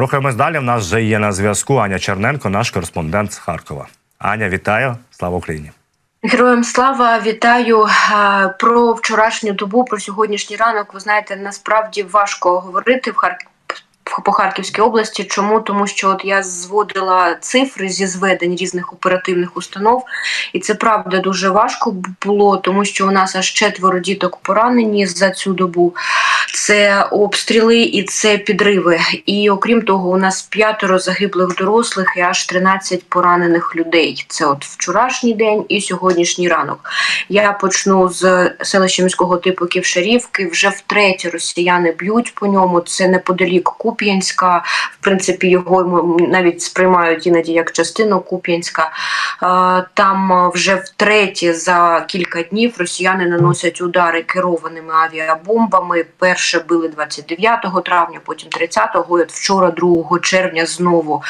Рухаємось далі. В нас вже є на зв'язку Аня Черненко, наш кореспондент з Харкова. Аня, вітаю! Слава Україні! Героям слава вітаю про вчорашню добу, про сьогоднішній ранок. Ви знаєте, насправді важко говорити в Харк... по Харківській області. Чому? Тому що от я зводила цифри зі зведень різних оперативних установ, і це правда дуже важко було, тому що у нас аж четверо діток поранені за цю добу. Це обстріли і це підриви. І окрім того, у нас п'ятеро загиблих дорослих і аж 13 поранених людей. Це от вчорашній день і сьогоднішній ранок. Я почну з селища міського типу Ківшарівки. Вже втретє росіяни б'ють по ньому. Це неподалік Куп'янська. В принципі, його навіть сприймають іноді як частину Куп'янська. Е, Там е, вже втретє за кілька днів росіяни наносять удари керованими авіабомбами. Перше били 29 травня, потім 30-го, і от вчора, 2 червня, знову.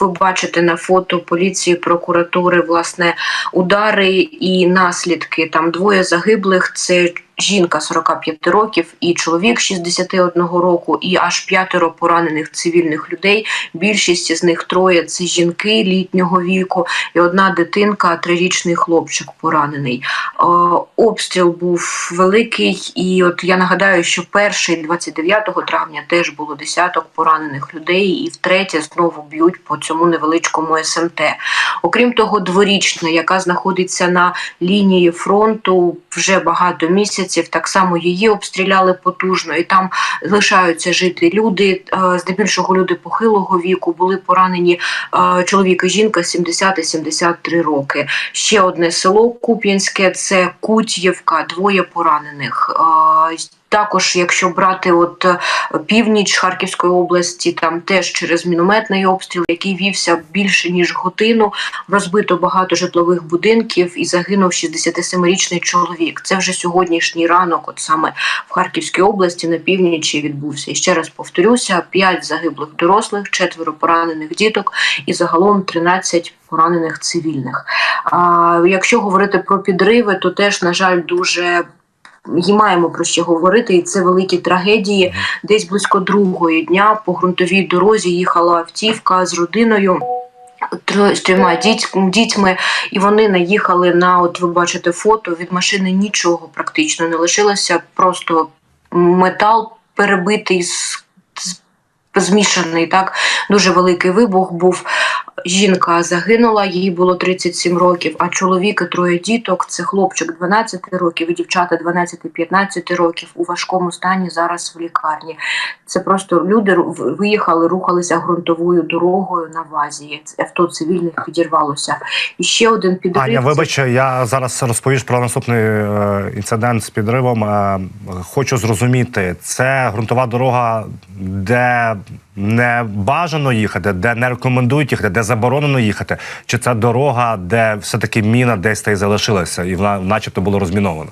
Ви бачите на фото поліції, прокуратури, власне, удари і наслідки. Там двоє загиблих. Це жінка 45 років і чоловік 61 року, і аж п'ятеро поранених цивільних людей. Більшість із них троє це жінки літнього віку, і одна дитинка, трирічний хлопчик поранений. Е, Обстріл був великий, і от я нагадаю, що перший 29 травня теж було десяток поранених людей, і втретє знову б'ють по цьому невеличкому СМТ. Окрім того, дворічна, яка знаходиться на лінії фронту вже багато місяців, так само її обстріляли потужно, і там лишаються жити люди. е, Здебільшого люди похилого віку були поранені е, чоловік і жінка 70-73 роки. Ще одне село Куп'янське це Кут'євка, двоє поранених. Також, якщо брати от е, північ Харківської області, там теж через мінометний обстріл, який вівся більше ніж годину, розбито багато житлових будинків і загинув 67-річний чоловік. Це вже сьогоднішній ранок, от саме в Харківській області на північі відбувся. І ще раз повторюся: 5 загиблих дорослих, четверо поранених діток і загалом 13 поранених цивільних. А якщо говорити про підриви, то теж на жаль дуже. І маємо про що говорити, і це великі трагедії. Десь близько другої дня по ґрунтовій дорозі їхала автівка з родиною. З трьома діть- дітьми, і вони наїхали на, от ви бачите фото, від машини нічого практично не лишилося, просто метал перебитий, з- змішаний. Так дуже великий вибух був. Жінка загинула, їй було 37 років, а чоловік і троє діток це хлопчик 12 років і дівчата 12-15 років у важкому стані зараз в лікарні. Це просто люди виїхали, рухалися ґрунтовою дорогою на вазі. Авто цивільних підірвалося. І ще один підрив. Аня, вибач, я зараз розповіш про наступний е, інцидент з підривом. Е, хочу зрозуміти, це ґрунтова дорога, де не бажано їхати, де не рекомендують їхати, де заборонено їхати, чи це дорога, де все-таки міна десь та й залишилася, і вона, начебто, було розміновано.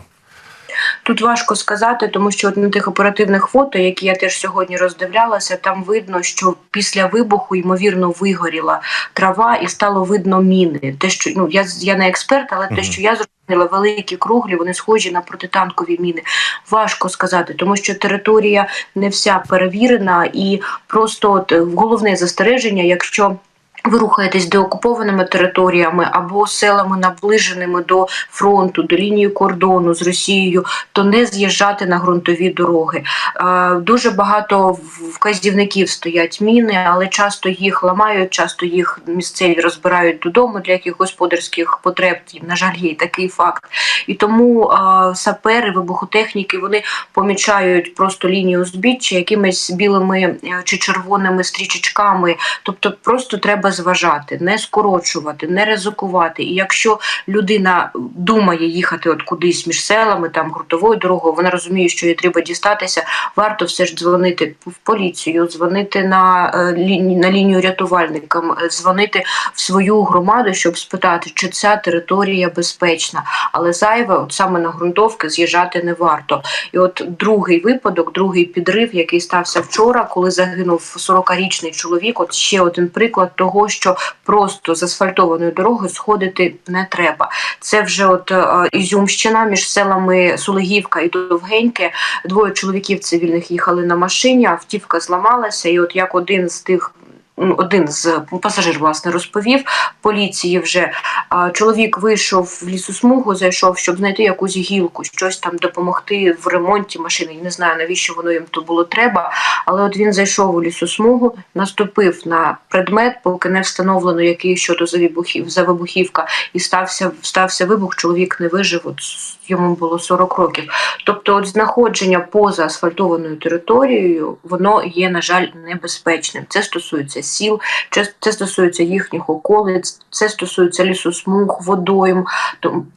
Тут важко сказати, тому що от на тих оперативних фото, які я теж сьогодні роздивлялася, там видно, що після вибуху ймовірно вигоріла трава і стало видно міни. Те, що ну я я не експерт, але те, що я зрозуміла, великі круглі, вони схожі на протитанкові міни. Важко сказати, тому що територія не вся перевірена, і просто от е, головне застереження, якщо. Ви рухаєтесь деокупованими територіями або селами, наближеними до фронту, до лінії кордону з Росією, то не з'їжджати на ґрунтові дороги. Е, Дуже багато вказівників стоять міни, але часто їх ламають, часто їх місцеві розбирають додому для яких господарських потреб. На жаль, є такий факт. І тому е, сапери, вибухотехніки вони помічають просто лінію збіччя якимись білими е, чи червоними стрічечками. Тобто, просто треба зважати, не скорочувати, не ризикувати. І якщо людина думає їхати от кудись між селами, там ґрунтовою дорогою, вона розуміє, що їй треба дістатися, варто все ж дзвонити в поліцію, дзвонити на, е, на лінію рятувальникам, дзвонити в свою громаду, щоб спитати, чи ця територія безпечна. Але зайве, от саме на ґрунтовки, з'їжджати не варто. І от другий випадок, другий підрив, який стався вчора, коли загинув 40-річний чоловік. От ще один приклад того, того, що просто з асфальтованої дороги сходити не треба. Це вже от е, Ізюмщина між селами Сулегівка і Довгеньке. Двоє чоловіків цивільних їхали на машині, автівка зламалася, і от як один з тих. Ну, Один з пасажир власне розповів поліції вже чоловік вийшов в лісосмугу, зайшов, щоб знайти якусь гілку, щось там допомогти в ремонті машини. Я не знаю навіщо воно їм то було треба. Але от він зайшов у лісосмугу, наступив на предмет, поки не встановлено, який що то за вибухів за вибухівка, і стався стався вибух. Чоловік не вижив. От йому було 40 років. Тобто, от знаходження поза асфальтованою територією, воно є, на жаль, небезпечним. Це стосується сіл, це, стосується їхніх околиць, це стосується лісосмуг, водойм.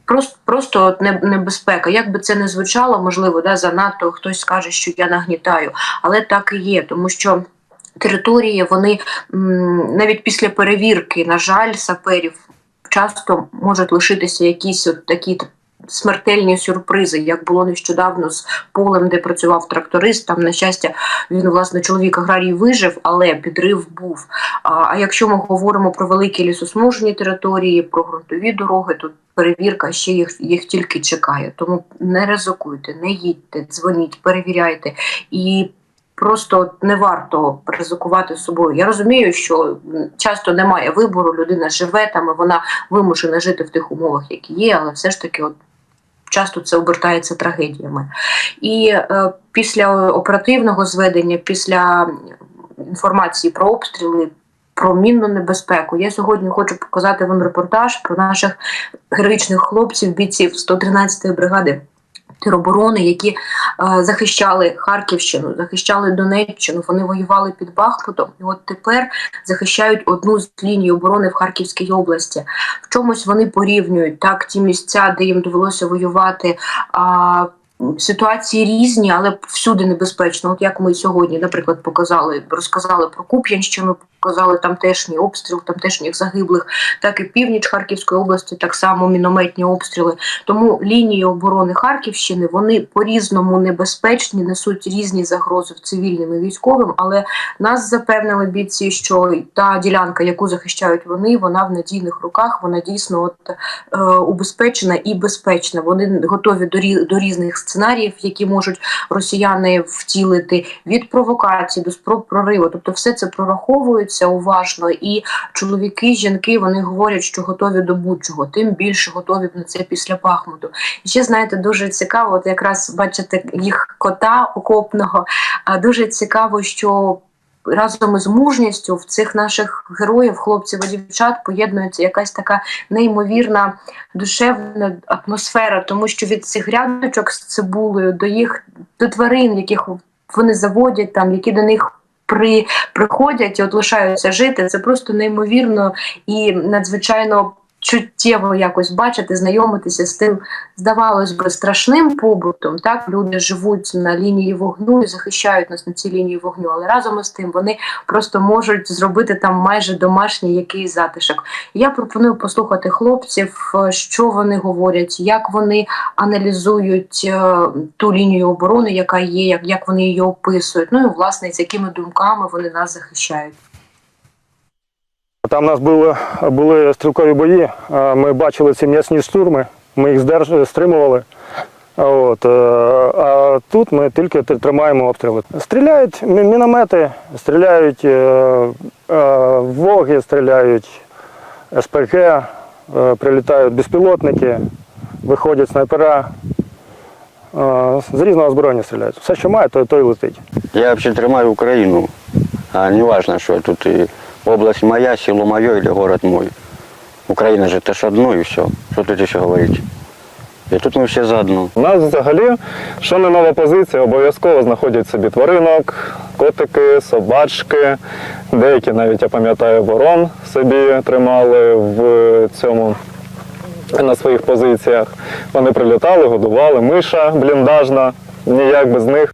Просто, просто небезпека. Як би це не звучало, можливо, да, занадто хтось скаже, що я нагнітаю, але так і є, тому що. Території вони навіть після перевірки, на жаль, саперів часто можуть лишитися якісь от такі смертельні сюрпризи, як було нещодавно з полем, де працював тракторист. Там, на щастя, він власне чоловік аграрій вижив, але підрив був. А, якщо ми говоримо про великі лісосмужні території, про ґрунтові дороги, то перевірка ще їх, їх тільки чекає. Тому не ризикуйте, не їдьте, дзвоніть, перевіряйте і. Просто не варто ризикувати собою. Я розумію, що часто немає вибору, людина живе там, і вона вимушена жити в тих умовах, які є, але все ж таки, от часто це обертається трагедіями. І е, після оперативного зведення, після інформації про обстріли. Про мінну небезпеку. Я сьогодні хочу показати вам репортаж про наших героїчних хлопців, бійців 113-ї бригади тероборони, які е, захищали Харківщину, захищали Донеччину. Вони воювали під Бахмутом, і от тепер захищають одну з ліній оборони в Харківській області. В чомусь вони порівнюють так ті місця, де їм довелося воювати. А, Ситуації різні, але всюди небезпечно. От як ми сьогодні, наприклад, показали, розказали про Куп'янщину, показали тамтешній обстріл, тамтешніх загиблих, так і північ Харківської області, так само мінометні обстріли. Тому лінії оборони Харківщини вони по-різному небезпечні, несуть різні загрози в цивільним і військовим. Але нас запевнили бійці, що та ділянка, яку захищають вони, вона в надійних руках, вона дійсно от е, убезпечена і безпечна. Вони готові до, рі- до різних сценаріїв, які можуть росіяни втілити від провокації до спроб прориву. Тобто, все це прораховується уважно, і чоловіки, жінки вони говорять, що готові до будь-чого, тим більше готові на це після Бахмуту. І ще знаєте, дуже цікаво, от якраз бачите їх кота окопного. Дуже цікаво, що разом із мужністю в цих наших героїв, хлопців і дівчат, поєднується якась така неймовірна душевна атмосфера, тому що від цих грядочок з цибулею до їх до тварин, яких вони заводять там, які до них. При приходять і от лишаються жити, це просто неймовірно і надзвичайно чуттєво якось бачити, знайомитися з тим, здавалось би, страшним побутом. Так люди живуть на лінії вогню і захищають нас на цій лінії вогню, але разом із тим вони просто можуть зробити там майже домашній якийсь затишок. Я пропоную послухати хлопців, е, що вони говорять, як вони аналізують е, ту лінію оборони, яка є, як вони її описують. Ну і власне з якими думками вони нас захищають. Там у нас були, були стрілкові бої. е, Ми бачили ці м'ясні штурми, ми їх здерж... стримували. От, е, а тут ми тільки тримаємо обстріли. Стріляють міномети, стріляють е, е, воги, стріляють СПГ, е, прилітають безпілотники, виходять снайпера. Е, З різного озброєння стріляють. Все, що має, то, то й летить. Я взагалі тримаю Україну, а не важно, що тут і область моя, село моє или город мой. Україна же теж одно і все. Що тут ще говорити? І тут ми всі заодно. У нас взагалі, що не нова позиція, обов'язково знаходять собі тваринок, котики, собачки. Деякі навіть, я пам'ятаю, ворон собі тримали в цьому на своїх позиціях. Вони прилітали, годували, миша бліндажна, ніяк без них.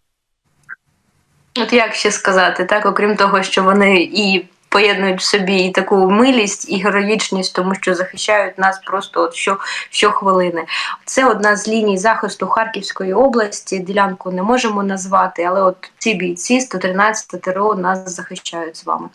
От як ще сказати, так, окрім того, що вони і поєднують в собі і таку милість, і героїчність, тому що захищають нас просто от що, щохвилини. Це одна з ліній захисту Харківської області. Ділянку не можемо назвати, але от ці бійці 113 ТРО нас захищають з вами.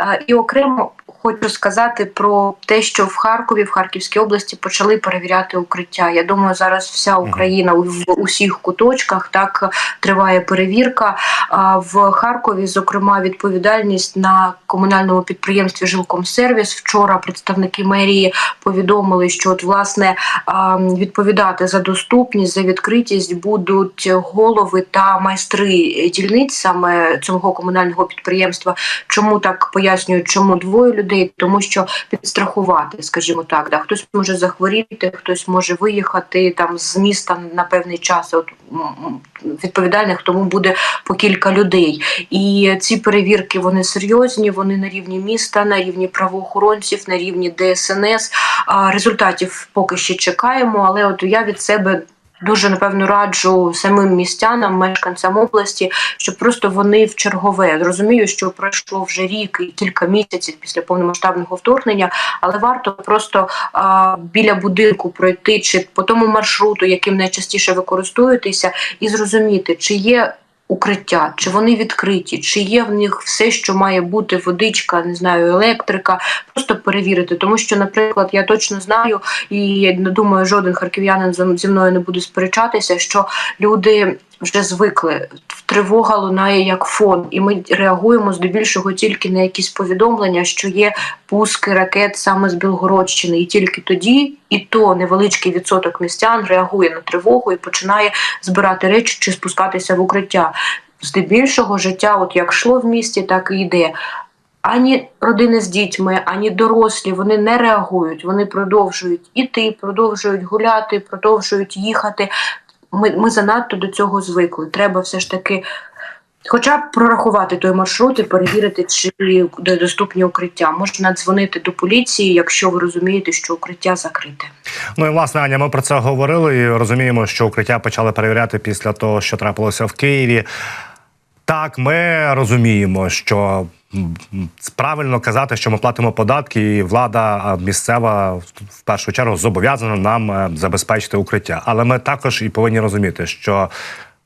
Е, І окремо хочу сказати про те, що в Харкові, в Харківській області почали перевіряти укриття. Я думаю, зараз вся Україна в усіх куточках так триває перевірка. А в Харкові, зокрема, відповідальність на комунальному підприємстві Жилкомсервіс. Вчора представники мерії повідомили, що от власне відповідати за доступність, за відкритість будуть голови та майстри дільниць саме цього комунального підприємства. Чому так пояснюють, чому двоє людей? Тому що підстрахувати, скажімо так, да хтось може захворіти, хтось може виїхати там з міста на певний час. От відповідальних тому буде по кілька людей. І ці перевірки вони серйозні. Вони на рівні міста, на рівні правоохоронців, на рівні ДСНС. Результатів поки ще чекаємо, але от я від себе. Дуже напевно раджу самим містянам, мешканцям області, щоб просто вони в чергове розумію, що пройшло вже рік і кілька місяців після повномасштабного вторгнення, але варто просто а, біля будинку пройти чи по тому маршруту, яким найчастіше ви користуєтеся, і зрозуміти, чи є укриття, чи вони відкриті, чи є в них все, що має бути, водичка, не знаю, електрика, просто перевірити. Тому що, наприклад, я точно знаю, і не думаю, жоден харків'янин зі мною не буде сперечатися, що люди. Вже звикли, тривога лунає як фон, і ми реагуємо здебільшого тільки на якісь повідомлення, що є пуски ракет саме з Білгородщини, і тільки тоді, і то невеличкий відсоток містян реагує на тривогу і починає збирати речі чи спускатися в укриття. Здебільшого життя, от як йшло в місті, так і йде. Ані родини з дітьми, ані дорослі вони не реагують. Вони продовжують іти, продовжують гуляти, продовжують їхати. Ми, ми занадто до цього звикли. Треба все ж таки. Хоча б прорахувати той маршрут і перевірити, чи доступні укриття. Можна дзвонити до поліції, якщо ви розумієте, що укриття закрите. Ну і власне, Аня, ми про це говорили і розуміємо, що укриття почали перевіряти після того, що трапилося в Києві. Так, ми розуміємо, що правильно казати, що ми платимо податки, і влада місцева в першу чергу зобов'язана нам е, забезпечити укриття. Але ми також і повинні розуміти, що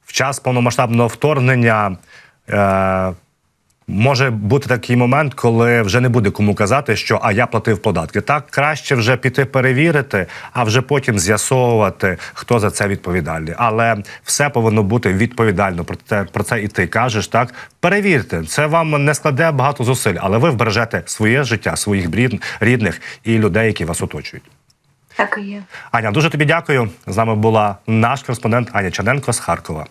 в час повномасштабного вторгнення. Е, Може бути такий момент, коли вже не буде кому казати, що а я платив податки. Так краще вже піти перевірити, а вже потім з'ясовувати, хто за це відповідальний. Але все повинно бути відповідально. Про це про це і ти кажеш. Так перевірте, це вам не складе багато зусиль, але ви вбережете своє життя, своїх рідних і людей, які вас оточують. Так і є. Аня, дуже тобі дякую. З нами була наш кореспондент Аня Черненко з Харкова.